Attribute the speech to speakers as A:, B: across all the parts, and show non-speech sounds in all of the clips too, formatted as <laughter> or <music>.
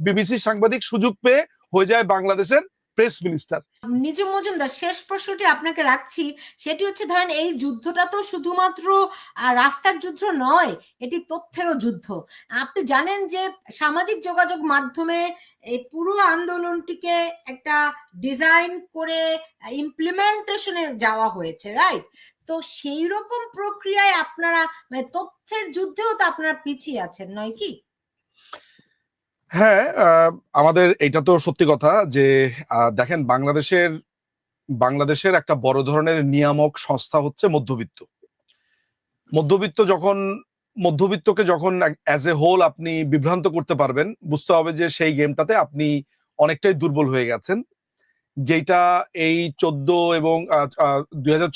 A: BBC সাংবাদিক সুযোগ পেয়ে হয়ে যায় বাংলাদেশের প্রেস মিনিস্টার
B: নিজম মজুমদার, শেষ প্রশ্নটি আপনাকে রাখছি। সেটি হচ্ছে, ধরেন এই যুদ্ধটা তো শুধুমাত্র রাস্তার যুদ্ধ নয়, এটি তথ্যেরও যুদ্ধ। আপনি জানেন যে সামাজিক যোগাযোগ মাধ্যমে এই পুরো আন্দোলনটিকে একটা ডিজাইন করে ইমপ্লিমেন্টেশনে যাওয়া হয়েছে রাইট তো সেই রকম প্রক্রিয়ায় আপনারা মানে তথ্যের যুদ্ধেও তো আপনারা পিছিয়ে আছেন, নয় কি?
A: হ্যাঁ আমাদের এটা তো সত্যি কথা যে দেখেন বাংলাদেশের বাংলাদেশের একটা বড় ধরনের নিয়ামক সংস্থা হচ্ছে মধ্যবিত্ত। মধ্যবিত্ত যখন, মধ্যবিত্তকে যখন অ্যাজ এ হোল আপনি বিভ্রান্ত করতে পারবেন, বুঝতে হবে যে সেই গেমটাতে আপনি অনেকটাই দুর্বল হয়ে গেছেন। যেটা এই চোদ্দ এবং দুই হাজার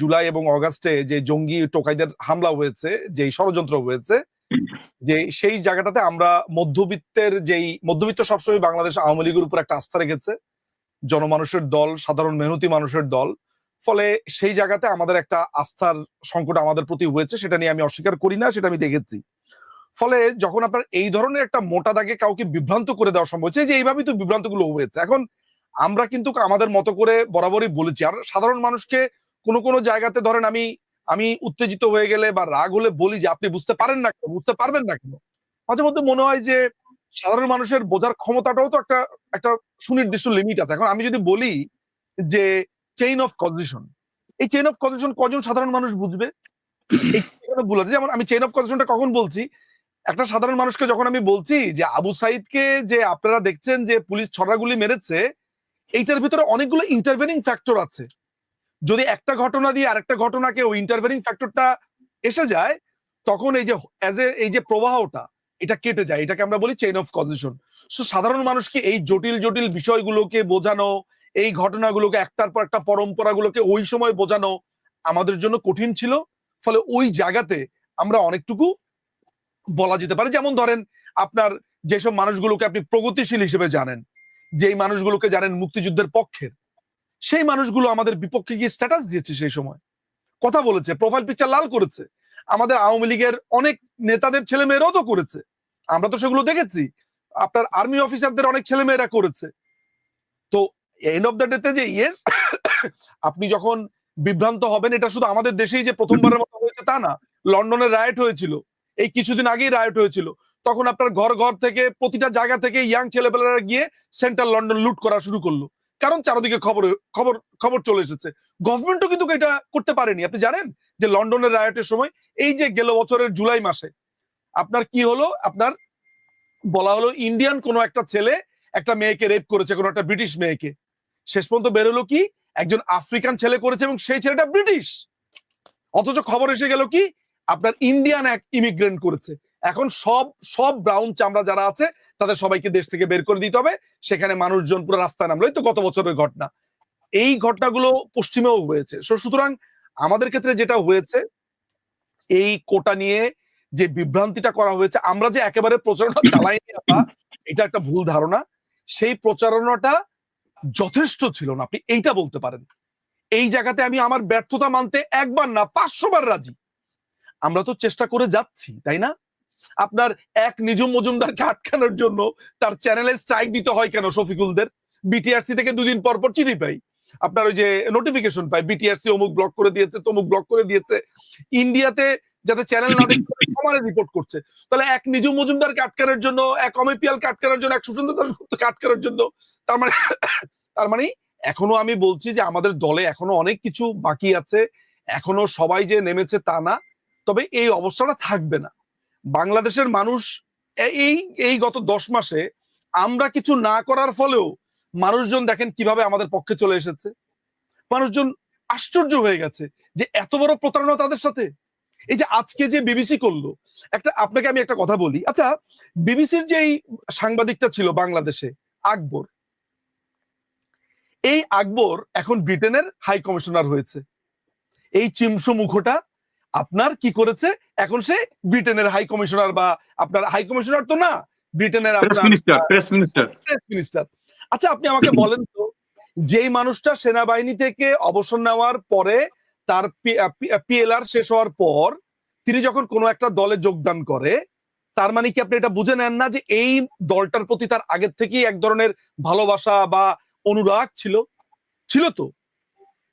A: জুলাই এবং অগাস্টে যে জঙ্গি টোকাইদের হামলা হয়েছে যে ষড়যন্ত্র হয়েছে যে সেই জায়গাটাতে আমরা মধ্যবিত্তের যেই, মধ্যবিত্ত সবসময় বাংলাদেশ আওয়ামী লীগের উপর একটা আস্থা রেখেছে। জনমানুষের দল, সাধারণ মেহনতি মানুষের দল। ফলে সেই জায়গাতে আমাদের একটা আস্থার সংকট আমাদের প্রতি হয়েছে, সেটা নিয়ে আমি অস্বীকার করি না, সেটা আমি দেখেছি। ফলে যখন আপনার এই ধরনের একটা মোটা দাগে কাউকে বিভ্রান্ত করে দেওয়া সম্ভব হচ্ছে যে এইভাবেই তো বিভ্রান্তগুলো হয়েছে। এখন আমরা কিন্তু আমাদের মতো করে বরাবরই বলেছি। আর সাধারণ মানুষকে কোনো কোনো জায়গাতে ধরেন আমি আমি উত্তেজিত হয়ে গেলে বা রাগ হলে বলি যে, আপনি বুঝতে পারেন না কেন? বুঝতে পারবেন না কেন? মাঝে মধ্যে মনে হয় যে, সাধারণ মানুষের বোঝার ক্ষমতাটাও তো একটা একটা সুনির্দিষ্ট লিমিট আছে। এখন আমি যদি বলি যে চেইন অফ কজিশন এই চেইন অফ কজিশন কজন সাধারণ মানুষ বুঝবে? যেমন আমি চেইন অফ কজিশনটা কখন বলছি? একটা সাধারণ মানুষকে যখন আমি বলছি যে, আবু সাইদকে যে আপনারা দেখছেন যে পুলিশ ছড়াগুলি মেরেছে, এইটার ভিতরে অনেকগুলো ইন্টারভেনিং ফ্যাক্টর আছে। যদি একটা ঘটনা দিয়ে আরেকটা ঘটনাকে ওই ইন্টারভেনিং ফ্যাক্টরটা এসে যায়, তখন এই যে অ্যাজ এ এই যে প্রবাহটা, এটা কেটে যায়। এটাকে আমরা বলি চেইন অফ কজিশন সো সাধারণ মানুষকে এই জটিল জটিল বিষয়গুলোকে বোঝানো, এই ঘটনাগুলোকে একটার পর একটা পরম্পরাগুলোকে ওই সময় বোঝানো আমাদের জন্য কঠিন ছিল। ফলে ওই জায়গাতে আমরা অনেকটুকু বলা যেতে পারে, যেমন ধরেন আপনার যেসব মানুষগুলোকে আপনি প্রগতিশীল হিসেবে জানেন, যেই মানুষগুলোকে জানেন মুক্তিযুদ্ধের পক্ষের সেই মানুষগুলো আমাদের বিপক্ষে গিয়ে স্ট্যাটাস দিয়েছে সেই সময়। কথা বলেছে প্রোফাইল পিকচার লাল করেছে। আমাদের আওয়ামী লীগের অনেক নেতাদের ছেলে মেয়েরাও তো করেছে। আমরা তো সেগুলো দেখেছি। আপনার আর্মি অফিসারদের অনেক ছেলে মেয়েরা করেছে। তো এন্ড অফ দ্য ডেতে যে ইয়েস আপনি যখন বিভ্রান্ত হবেন, এটা শুধু আমাদের দেশেই যে প্রথমবারের মতো হয়েছে তা না, লন্ডনে রায়ট হয়েছিল। এই কিছুদিন আগেই রায়ট হয়েছিল। তখন আপনার ঘর ঘর থেকে, প্রতিটা জায়গা থেকে ইয়াং ছেলেপেলেরা গিয়ে সেন্ট্রাল লন্ডন লুট করা শুরু করল। কারণ চারদিকে খবর খবর খবর চলে এসেছে। গভর্নমেন্টও কিন্তু এটা করতে পারেনি। আপনি জানেন যে লন্ডনের রায়টের সময় এই যে গেল বছরের জুলাই মাসে আপনার কি হলো? আপনার বলা হলো ইন্ডিয়ান কোনো একটা ছেলে একটা মেয়েকে রেপ করেছে, কোনো একটা ব্রিটিশ মেয়েকে। শেষ পর্যন্ত বেরোলো কি? একজন আফ্রিকান ছেলে করেছে এবং সেই ছেলেটা ব্রিটিশ অথচ খবর এসে গেল কি? আপনার ইন্ডিয়ান এক ইমিগ্রেন্ট করেছে। এখন সব সব ব্রাউন চামড়া যারা আছে, তাদের সবাইকে দেশ থেকে বের করে দিতে হবে। সেখানে মানুষজন পুরো রাস্তায় নামলো। এই তো গত বছরের ঘটনা। এই ঘটনাগুলো পশ্চিমেও হয়েছে। সুতরাং আমাদের ক্ষেত্রে যেটা হয়েছে, এই কোটা নিয়ে যে বিভ্রান্তিটা করা হয়েছে, আমরা যে একেবারে প্রচারণা চালাইনি আপা, এটা একটা ভুল ধারণা। সেই প্রচারণাটা যথেষ্ট ছিল না, আপনি এইটা বলতে পারেন। এই জায়গাতে আমি আমার ব্যর্থতা মানতে একবার না, পাঁচশো বার রাজি। আমরা তো চেষ্টা করে যাচ্ছি, তাই না? আপনার এক নিজম মজুমদারকে আটকানোর জন্য তার চ্যানেলে স্ট্রাইক দিতে হয় কেন শফিকুলদের? বিটিআরসি থেকে দুদিন পর পর চিঠি পাই। আপনার ওই যে নোটিফিকেশন পাই বিটিআরসি অমুক ব্লক করে দিয়েছে, তমুক ব্লক করে দিয়েছে। ইন্ডিয়াতে যাতে চ্যানেল না দেখতে সমানে রিপোর্ট করছে। তাহলে এক নিজম মজুমদারকে আটকানোর জন্য, এক অমেপিয়ালকে আটকানোর জন্য, এক সুশান্ত দাসগুপ্তকে আটকানোর জন্য, তার মানে <coughs> তার মানে এখনও আমি বলছি যে আমাদের দলে এখনও অনেক কিছু বাকি আছে। এখনও সবাই যে নেমেছে তা না। তবে এই অবস্থাটা থাকবে না। বাংলাদেশের মানুষ এই এই গত দশ মাসে আমরা কিছু না করার ফলেও মানুষজন দেখেন কীভাবে আমাদের পক্ষে চলে এসেছে। মানুষজন আশ্চর্য হয়ে গেছে যে এত বড় প্রতারণা তাদের সাথে। এই যে আজকে যে বিবিসি করল, একটা, আপনাকে আমি একটা কথা বলি। আচ্ছা বিবিসির যে এই সাংবাদিকটা ছিল বাংলাদেশে, আকবর, এই আকবর এখন ব্রিটেনের হাই কমিশনার হয়েছে। এই চিমসু মুখোটা আপনার কি করেছে? এখন সে ব্রিটেনের হাই কমিশনার বা আপনার হাই কমিশনার তো না ব্রিটেনের
C: প্রেস মিনিস্টার প্রেস মিনিস্টার
A: আচ্ছা আপনি আমাকে বলেন তো যেই মানুষটা সেনাবাহিনী থেকে অবসর নেওয়ার পরে তার পিএলআর শেষ হওয়ার পর তিনি যখন কোনো একটা দলে যোগদান করে তার মানে কি আপনি এটা বুঝে নেন না যে এই দলটার প্রতি তার আগের থেকেই এক ধরনের ভালোবাসা বা অনুরাগ ছিল? ছিল তো।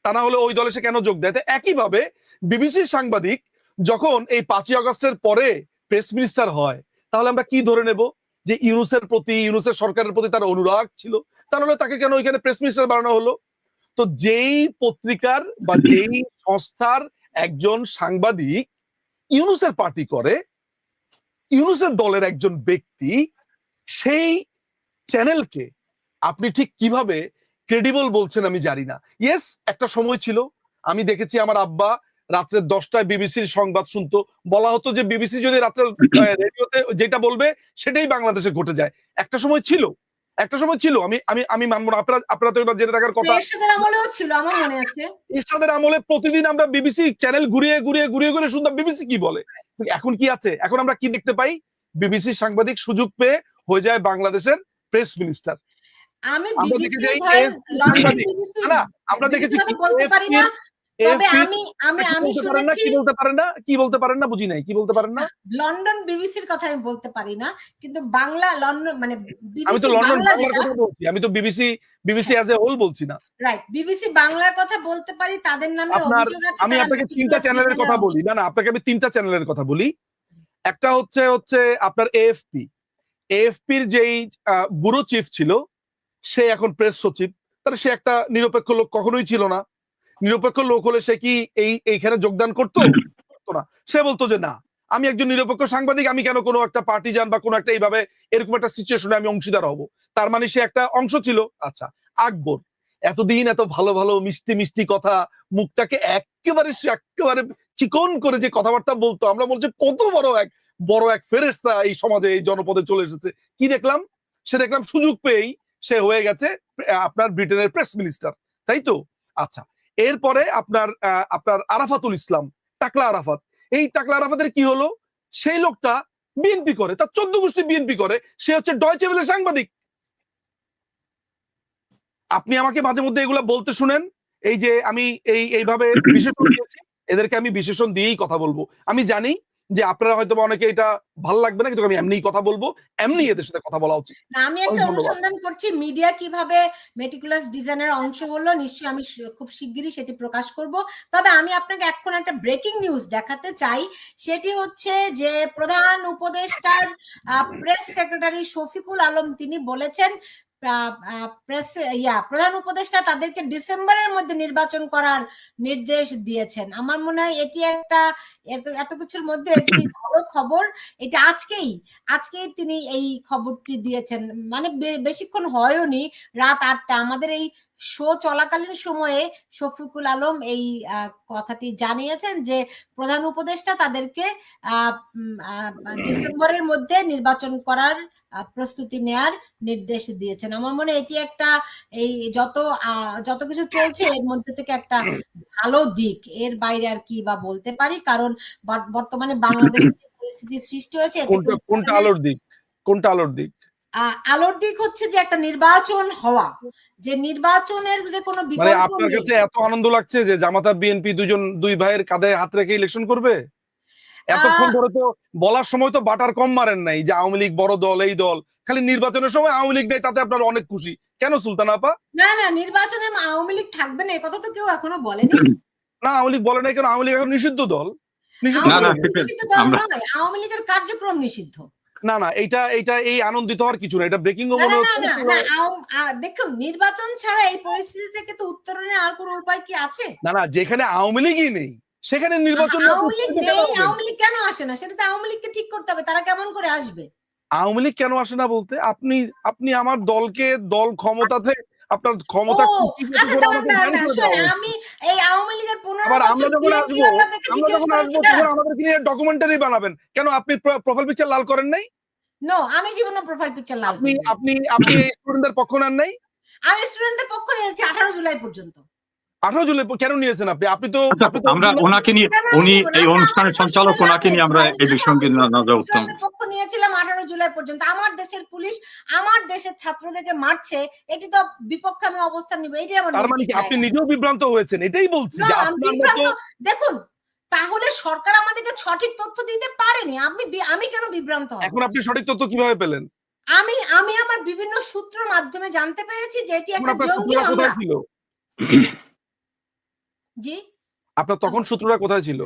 A: তা না হলে ওই দলে সে কেন যোগ দেয়? তো একইভাবে বিবিসির সাংবাদিক যখন এই পাঁচই আগস্টের পরে প্রেস মিনিস্টার হয়, তাহলে আমরা কি ধরে নেব? যে ইউনুসের প্রতি, ইউনুসের সরকারের প্রতি তার অনুরাগ ছিল? তাহলে তাকে কেন ওইখানে প্রেস মিনিস্টার বানানো হলো? তো যেই পত্রিকার বা যেই সংস্থার একজন সাংবাদিক ইউনুসের পার্টি করে, ইউনুসের দলের একজন ব্যক্তি, সেই চ্যানেলকে আপনি ঠিক কীভাবে ক্রেডিবল বলছেন আমি জানি না। ইয়েস একটা সময় ছিল। আমি দেখেছি আমার আব্বা রাত্রে দশটায় বিবিসির সংবাদ শুনতো। বলা হতো যে বিবিসি যদি রাত্রে রেডিওতে যেটা বলবে সেটাই বাংলাদেশে ঘটে যায়। একটা সময় ছিল। একটা সময় ছিল। আমি আমি আমি মানবো না। আপনারা আপনারা তো জেনে থাকার কথা।
B: এরশাদের আমলেও ছিল আমার মনে আছে।
A: এরশাদের আমলে প্রতিদিন আমরা বিবিসি চ্যানেল ঘুরিয়ে ঘুরিয়ে ঘুরিয়ে ঘুরিয়ে শুনতাম। বিবিসি কি বলে? এখন কি আছে? এখন আমরা কি দেখতে পাই? বিবিসি সাংবাদিক সুযোগ পেয়ে হয়ে যায় বাংলাদেশের প্রেস মিনিস্টার।
B: আমি
A: আমরা
B: বিবিসি
A: দেখে যাই
B: ধরেন
A: AFP
B: লন্ডন
A: সাংবাদিক।
B: বিবিসি
A: না আমরা দেখেছি
B: বলতে পারি না। তবে আমি আমি আমি শুনেছি
A: কি বলতে পারেন না কি বলতে পারেন না বুঝি নাই কি বলতে পারেন না?
B: লন্ডন বিবিসির কথা আমি বলতে পারি না কিন্তু বাংলা লন্ডন মানে
A: আমি তো লন্ডন বাংলার কথা বলছি আমি তো BBC BBC as a whole বলছি না।
B: রাইট বিবিসি বাংলার কথা বলতে পারি তাদের নামে অভিযোগ আছে
A: আমি আপনাকে তিনটা চ্যানেলের কথা বলি না না আপনাকে আমি তিনটা চ্যানেলের কথা বলি। একটা হচ্ছে হচ্ছে আপনার এএফপি এএফপির যেই ব্যুরো চিফ ছিল সে এখন প্রেস সচিব তাহলে সে একটা নিরপেক্ষ লোক কখনোই ছিল না। নিরপেক্ষ লোক হলে সে কি এই এইখানে যোগদান করতো? করতো না। সে বলতো যে না। আমি একজন নিরপেক্ষ সাংবাদিক আমি কেন কোনো একটা পার্টি যান বা কোনো একটা এইভাবে এরকম একটা সিচুয়েশনে আমি অংশীদার হব? তার মানে সে একটা অংশ ছিল। আচ্ছা আকবর। এতদিন এত ভালো ভালো মিষ্টি মিষ্টি কথা মুখটাকে একেবারে একেবারে চিকন করে যে কথাবার্তা বলতো আমরা বলছি কত বড় এক বড় এক ফেরেস্তা এই সমাজে এই জনপদে চলে এসেছে। কি দেখলাম? সে দেখলাম সুযোগ পেয়েই সে হয়ে গেছে আপনার ব্রিটেনের প্রেস মিনিস্টার তাই তো? আচ্ছা এরপরে আপনার আপনার আরাফাতুল ইসলাম, টাকলা আরাফাত। এই টাকলা আরাফাতের কি হলো? সেই লোকটা বিএনপি করে, তার চোদ্দ গোষ্ঠী বিএনপি করে, সে হচ্ছে ডয়চে ভেলে সাংবাদিক। আপনি আমাকে মাঝে মধ্যে এগুলো বলতে শুনেন, এই যে আমি এই, এইভাবে বিশেষণ দিয়েছি, এদেরকে আমি বিশেষণ দিয়েই কথা বলব। আমি জানি যে আপনারা হয়তো অনেকে এটা ভালো লাগবে না কিন্তু আমি এমনিই কথা বলব এমনি এদের সাথে কথা বলা উচিত।
B: আমি একটা অনুসন্ধান করছি মিডিয়া কীভাবে মেটিকুলাস ডিজাইনের অংশ হলো নিশ্চয়ই আমি খুব শিগগিরই সেটি প্রকাশ করব। তবে আমি আপনাকে এখন একটা ব্রেকিং নিউজ দেখাতে চাই সেটি হচ্ছে যে প্রধান উপদেষ্টার প্রেস সেক্রেটারি শফিকুল আলম তিনি বলেছেন ইয়া প্রধান উপদেষ্টা তাদেরকে ডিসেম্বরের মধ্যে নির্বাচন করার নির্দেশ দিয়েছেন। আমার মনে হয় এটি একটা এত এত কিছুর মধ্যে একটি <coughs> ভালো খবর। এটা আজকেই আজকেই তিনি এই খবরটি দিয়েছেন। মানে বেশিক্ষণ হয়ওনি রাত আটটা। আমাদের এই শো চলাকালীন সময়ে শফিকুল আলম এই কথাটি জানিয়েছেন যে প্রধান উপদেষ্টা তাদেরকে ডিসেম্বরের মধ্যে নির্বাচন করার প্রস্তুতি নেয়ার নির্দেশ দিয়েছেন। আমার মনে এটি একটা এই যত আহ, যত কিছু চলছে এর মধ্যে থেকে একটা ভালো দিক। এর বাইরে আর কি বা বলতে পারি? কারণ বর্তমানে বাংলাদেশে যে পরিস্থিতি সৃষ্টি হয়েছে
A: কোনটা আলোর দিক? কোনটা আলোর দিক?
B: আলোর দিক হচ্ছে যে একটা নির্বাচন হওয়া। যে নির্বাচনের যে কোনো
A: মানে
B: বিকল্প
A: আপনার কাছে এত আনন্দ লাগছে যে জামাতা বিএনপি দুজন দুই ভাইয়ের কাঁধে হাত রেখে ইলেকশন করবে? এতক্ষণ ধরে তো বলার সময় তো বাটার কম মারেন নাই যে আওয়ামী লীগ বড় দল এই দল। খালি নির্বাচনের সময় আওয়ামী লীগ নেই তাতে আপনার অনেক খুশি। কেন সুলতান আপা?
B: না না নির্বাচনে আওয়ামী লীগ থাকবে না কথা তো কেউ এখনও বলেনি। <clears throat>
A: না আওয়ামী লীগ বলে নাই কেন? আওয়ামী লীগ এখন নিষিদ্ধ দল। নিষিদ্ধ দল।
B: নয় আওয়ামী লীগের কার্যক্রম নিষিদ্ধ।
A: না না এটা এটা এই আনন্দিত হওয়ার কিছু না এটা ব্রেকিং
B: ও
A: মনে হচ্ছে
B: দেখুন নির্বাচন ছাড়া এই পরিস্থিতি থেকে তো উত্তরণের আর কোনো উপায় কি আছে?
A: না না যেখানে আওয়ামী লীগই নেই সেখানে নির্বাচন
B: আওয়ামী লীগ
A: কেন
B: আসে না? সেটা তো আওয়ামী লীগকে ঠিক করতে হবে তারা কেমন করে আসবে?
A: আওয়ামী লীগ কেন আসে না বলতে? আপনি আপনি আমার দলকে দল ক্ষমতাতে আপনার ক্ষমতা
B: আচ্ছা। আমি এই আওয়ামী লীগের
A: আবার আমরা যখন আসব আমরা যখন আসব তখন আমাদেরকে নিয়ে ডকুমেন্টারি বানাবেন। কেন আপনি প্রোফাইল পিকচার লাল করেন নাই?
B: নো আমি জীবনে প্রোফাইল পিকচার লাল
A: আপনি আপনি আপনি স্টুডেন্টদের পক্ষ নেন নাই?
B: আমি স্টুডেন্টদের পক্ষ নিয়েছি আঠারো জুলাই পর্যন্ত।
A: আঠারো জুলাই কেন নিয়েছেন আপনি? আপনি তো
C: আচ্ছা আমরা ওনাকে নিয়ে উনি এই অনুষ্ঠানের সঞ্চালক ওনাকে নিয়ে আমরা এই বিষয়ে না না উত্তম।
B: পক্ষ নিয়েছিলাম আঠারো জুলাই পর্যন্ত আমার দেশের পুলিশ আমার দেশের ছাত্রদেরকে মারছে এটি তো বিপক্ষে আমি অবস্থান নিব এটাই আমার
A: তার মানে কি আপনি নিজেও বিভ্রান্ত হয়েছেন? এটাই বলছি যে আপনার মতো
B: দেখুন তাহলে সরকার আমাদেরকে সঠিক তথ্য দিতে পারেনি আমি আমি কেন বিভ্রান্ত হব?
A: এখন আপনি সঠিক তথ্য কীভাবে পেলেন?
B: আমি আমি আমার বিভিন্ন সূত্র মাধ্যমে জানতে পেরেছি যে এটি একটা জঙ্গি হামলা। জি।
A: আপনার তখন সূত্রটা কোথায় ছিল?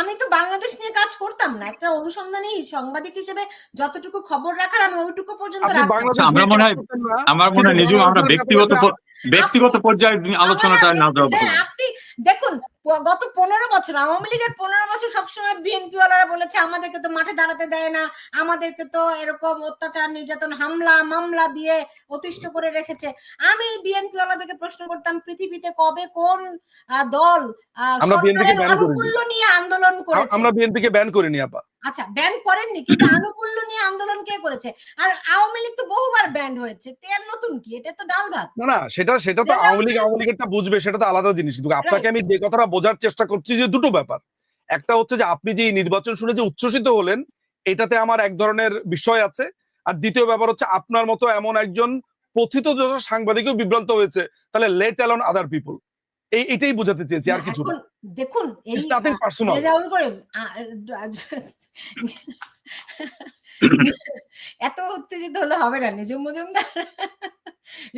B: আমি তো বাংলাদেশ নিয়ে কাজ করতাম না। একটা অনুসন্ধানী সাংবাদিক হিসেবে যতটুকু খবর রাখার আমি ওইটুকু পর্যন্ত
C: আচ্ছা, আমরা মনে হয়- আমার মনে হয় নিজেও আমরা ব্যক্তিগত ব্যক্তিগত পর্যায়ে আলোচনাটা না যাওয়া
B: হ্যাঁ, আপনি দেখুন গত পনেরো বছর আওয়ামী লীগের পনেরো বছর সবসময় বিএনপি ওয়ালারা বলেছে আমাদেরকে তো মাঠে দাঁড়াতে দেয় না আমাদেরকে তো এরকম অত্যাচার নির্যাতন হামলা মামলা দিয়ে অতিষ্ঠ করে রেখেছে। আমি বিএনপি ওয়ালাদেরকে প্রশ্ন করতাম পৃথিবীতে কবে কোন দল আহ,
A: আমরা BNP কে
B: সরকারের
A: করিনি।
B: আনুকূল্য নিয়ে আন্দোলন
A: করে
B: করেছে?
A: আমরা বিএনপি কে ব্যান করিনি আপা।
B: আচ্ছা ব্যান করেননি কিন্তু <coughs> আনুকূল্য নিয়ে আন্দোলন কে করেছে? আর আওয়ামী লীগ তো বহুবার ব্যান্ড হয়েছে তে আর নতুন কি? এটা তো ডাল ভাত।
A: না না সেটা সেটা তো আওয়ামী লীগ আওয়ামী লীগেরটা বুঝবে সেটা তো আলাদা জিনিস। কিন্তু আপনাকে আমি যে কথাটা বোঝার চেষ্টা করছি যে দুটো ব্যাপার। একটা হচ্ছে যে আপনি যে নির্বাচন শুনে যে উচ্ছ্বসিত হলেন এটাতে আমার এক ধরনের বিষয় আছে। আর দ্বিতীয় ব্যাপার হচ্ছে আপনার মতো এমন একজন প্রথিত সাংবাদিকও বিভ্রান্ত হয়েছে। তাহলে লেট অ্যালন আদার পিপল এই এটাই বোঝাতে চেয়েছি আর কিছু
B: দেখুন এই
A: নাথিং পার্সোনাল
B: রেজাউল করিম এত উত্তেজিত হলে হবে না নিজম মজুমদার।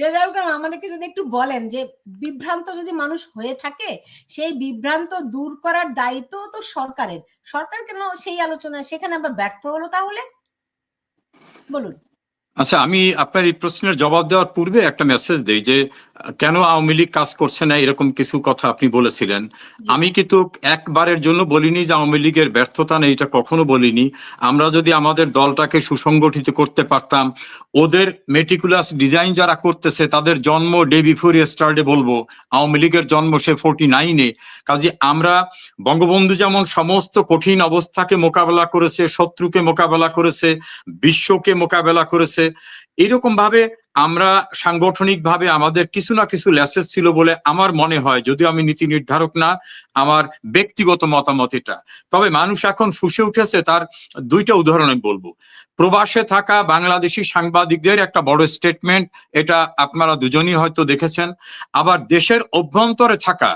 B: রেজাউল করিম আমাদেরকে যদি একটু বলেন যে বিভ্রান্ত যদি মানুষ হয়ে থাকে সেই বিভ্রান্ত দূর করার দায়িত্ব তো সরকারের। সরকার কেন সেই আলোচনায়? সেখানে আবার ব্যর্থ হলো তাহলে? বলুন।
C: আচ্ছা আমি আপনার এই প্রশ্নের জবাব দেওয়ার পূর্বে একটা মেসেজ দেই যে কেন আওয়ামী লীগ কাজ করছে না? এরকম কিছু কথা আপনি বলেছিলেন। আমি কিন্তু একবারের জন্য বলিনি যে আওয়ামী লীগের ব্যর্থতা নেই এটা কখনো বলিনি। আমরা যদি আমাদের দলটাকে সুসংগঠিত করতে পারতাম ওদের মেটিকুলাস ডিজাইন যারা করতেছে তাদের জন্ম ডে বিফোর স্টার্টে বলব। আওয়ামী লীগের জন্ম সে ফোরটি নাইনে কাজে আমরা বঙ্গবন্ধু যেমন সমস্ত কঠিন অবস্থাকে মোকাবেলা করেছে শত্রুকে মোকাবেলা করেছে বিশ্বকে মোকাবেলা করেছে এরকম ভাবে আমরা সাংগঠনিক ভাবে আমাদের কিছু না কিছু লেসেস ছিল বলে আমার মনে হয়, যদিও আমি নীতি নির্ধারক না, আমার ব্যক্তিগত মতামত এটা। তবে মানুষ এখন ফুসে উঠেছে তার দুইটা উদাহরণ আমি বলব। প্রবাসে থাকা বাংলাদেশি সাংবাদিকদের একটা বড় স্টেটমেন্ট এটা আপনারা দুজনই হয়তো দেখেছেন। আবার দেশের অভ্যন্তরে থাকা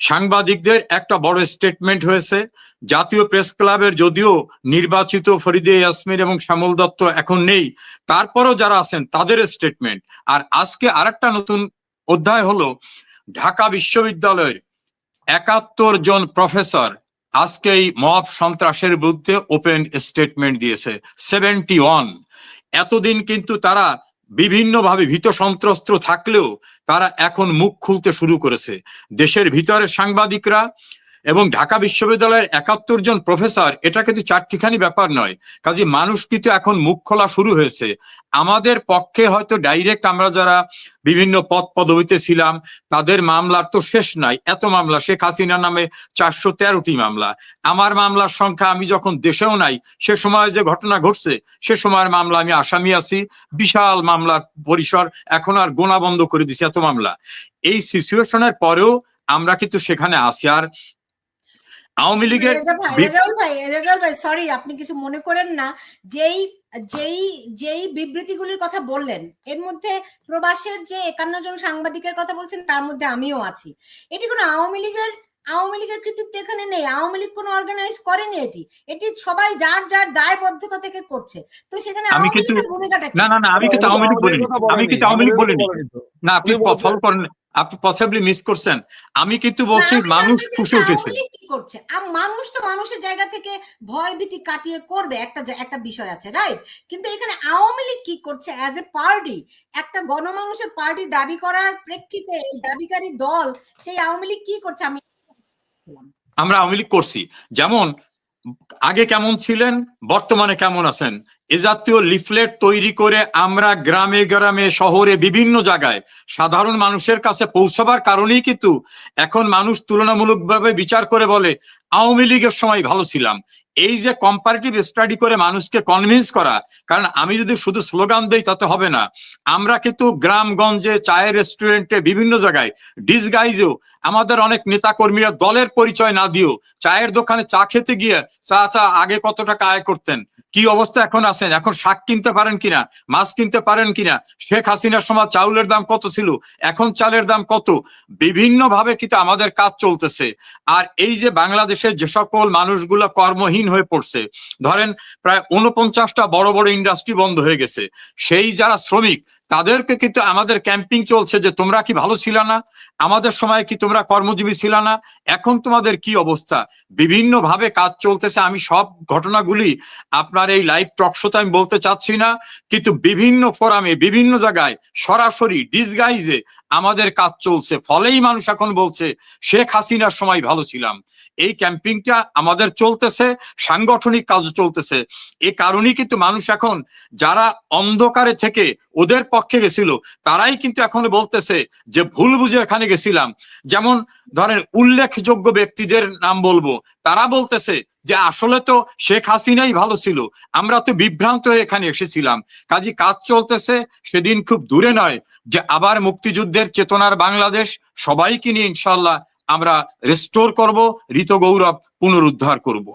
C: সাংবাদিকদের একটা বড় স্টেটমেন্ট হয়েছে। জাতীয় প্রেস ক্লাবের যদিও নির্বাচিত ফরিদে ইয়াসমিন এবং শ্যামল দত্ত এখন নেই, তারপরও যারা আছেন তাদের স্টেটমেন্ট আর আজকে আরেকটা নতুন অধ্যায় হলো ঢাকা বিশ্ববিদ্যালয়ের একাত্তর জন প্রফেসর আজকে এই মব সন্ত্রাসের বিরুদ্ধে ওপেন স্টেটমেন্ট দিয়েছে সেভেন্টি ওয়ান এতদিন কিন্তু তারা বিভিন্নভাবে ভীত সন্ত্রস্ত থাকলেও তারা এখন মুখ খুলতে শুরু করেছে। দেশের ভিতরে সাংবাদিকরা এবং ঢাকা বিশ্ববিদ্যালয়ের একাত্তর জন প্রফেসর, এটা কিন্তু চারটিখানি ব্যাপার নয়। কাজে মানুষ কিন্তু এখন মুখ খোলা শুরু হয়েছে। আমাদের পক্ষে হয়তো ডাইরেক্ট আমরা যারা বিভিন্ন পদ পদবিতে ছিলাম, তাদের মামলার তো শেষ নাই। এত মামলা, শেখ হাসিনা নামে চারশো তেরোটি মামলা। আমার মামলার সংখ্যা আমি যখন দেশেও নাই, সে সময় যে ঘটনা ঘটছে, সে সময়ের মামলা আমি আসামি আছি। বিশাল মামলার পরিসর এখন আর গোনা বন্ধ করে দিছি এত মামলা। এই সিচুয়েশনের পরেও আমরা কিন্তু সেখানে আছি। আর আওয়ামী লীগের
B: রেজা ভাই
C: বি-
B: রেজাউল ভাই রেজাউল ভাই সরি আপনি কিছু মনে করেন না। যেই যেই যেই বিবৃতিগুলির কথা বললেন এর মধ্যে প্রবাসের যে একান্ন জন সাংবাদিকের কথা বলছেন তার মধ্যে আমিও আছি। এটি কোনো আওয়ামী লীগের আওয়ামী লীগের কৃতিত্ব এখানে নেই। আওয়ামী লীগ কোনো অর্গানাইজ করেনি এটি। এটি সবাই যার যার দায়বদ্ধতা থেকে করছে। তো সেখানে
C: আমি
B: লীগের
C: না না না আমি কিন্তু আওয়ামী লীগ বলিনি। আমি কিন্তু আওয়ামী লীগ বলিনি। না আপনি ফলো করেন আপনি পসিবলি মিস করছেন। আমি কিন্তু বলছি মানুষ
B: যে
C: উঠেছে।
B: করছে? আম- মানুষ তো মানুষের জায়গা থেকে ভয় ভীতি কাটিয়ে করবে একটা একটা বিষয় আছে রাইট কিন্তু এখানে আওয়ামী লীগ কি করছে অ্যাজ এ পার্টি একটা গণমানুষের পার্টি দাবি করার প্রেক্ষিতে এই দাবিকারী দল সেই আওয়ামী লীগ কি করছে? আমি
C: আমরা আওয়ামী লীগ করছি। যেমন আগে কেমন ছিলেন? বর্তমানে কেমন আছেন? এ জাতীয় লিফলেট তৈরি করে আমরা গ্রামে গ্রামে শহরে বিভিন্ন জায়গায় সাধারণ মানুষের কাছে পৌঁছাবার কারণেই কিন্তু এখন মানুষ তুলনামূলকভাবে বিচার করে বলে, আওয়ামী লীগের সময় ভালো ছিলাম। এই যে কম্পারেটিভ স্টাডি করে মানুষকে কনভিন্স করা, কারণ আমি যদি শুধু স্লোগান দিই তাতে হবে না। আমরা কিন্তু গ্রামগঞ্জে, চায়ের রেস্টুরেন্টে বিভিন্ন জায়গায় ডিসগাইজেও আমাদের অনেক নেতাকর্মীরা দলের পরিচয় না দিয়েও চায়ের দোকানে চা খেতে গিয়ে, চা চা, আগে কত টাকা আয় করতেন? কি অবস্থা এখন আছেন? এখন শাক কিনতে পারেন কিনা? মাছ কিনতে পারেন কিনা? শেখ হাসিনার সময় চাউলের দাম কত ছিল? এখন চালের দাম কত? বিভিন্ন ভাবে কিন্তু আমাদের কাজ চলতেছে। আর এই যে বাংলাদেশের যে সকল মানুষগুলো কর্মহীন হয়ে পড়ছে, ধরেন প্রায় উনপঞ্চাশটা বড় বড় ইন্ডাস্ট্রি বন্ধ হয়ে গেছে। সেই যারা শ্রমিক তাদেরকে কিন্তু আমাদের ক্যাম্পিং চলছে যে তোমরা কি ভালো ছিল না? আমাদের সময় কি তোমরা কর্মজীবী ছিল না? এখন তোমাদের কি অবস্থা? বিভিন্ন ভাবে কাজ চলতেছে। আমি সব ঘটনাগুলি আপনার এই লাইভ টকশোতে আমি বলতে চাচ্ছি না, কিন্তু বিভিন্ন ফোরামে বিভিন্ন জায়গায় সরাসরি ডিসগাইজে আমাদের কাজ চলছে, ফলেই মানুষ এখন বলছে, শেখ হাসিনার সময় ভালো ছিলাম। এই ক্যাম্পিংটা আমাদের চলতেছে, সাংগঠনিক কাজ চলতেছে। এ কারণেই কিন্তু মানুষ এখন, যারা অন্ধকারে থেকে ওদের পক্ষে গেছিল, তারাই কিন্তু এখন বলতেছে যে ভুল বুঝে এখানে গেছিলাম। যেমন ধরেন উল্লেখযোগ্য ব্যক্তিদের নাম বলব, তারা বলতেছে যে আসলে তো শেখ হাসিনাই ভালো ছিল। আমরা তো বিভ্রান্ত হয়ে এখানে এসেছিলাম। কাজী কাজ চলতেছে, সেদিন খুব দূরে নয় যে আবার মুক্তিযুদ্ধের চেতনার বাংলাদেশ সবাইকে নিয়ে ইনশাল্লাহ আমরা রেস্টোর করব ঋত গৌরব পুনরুদ্ধার করব।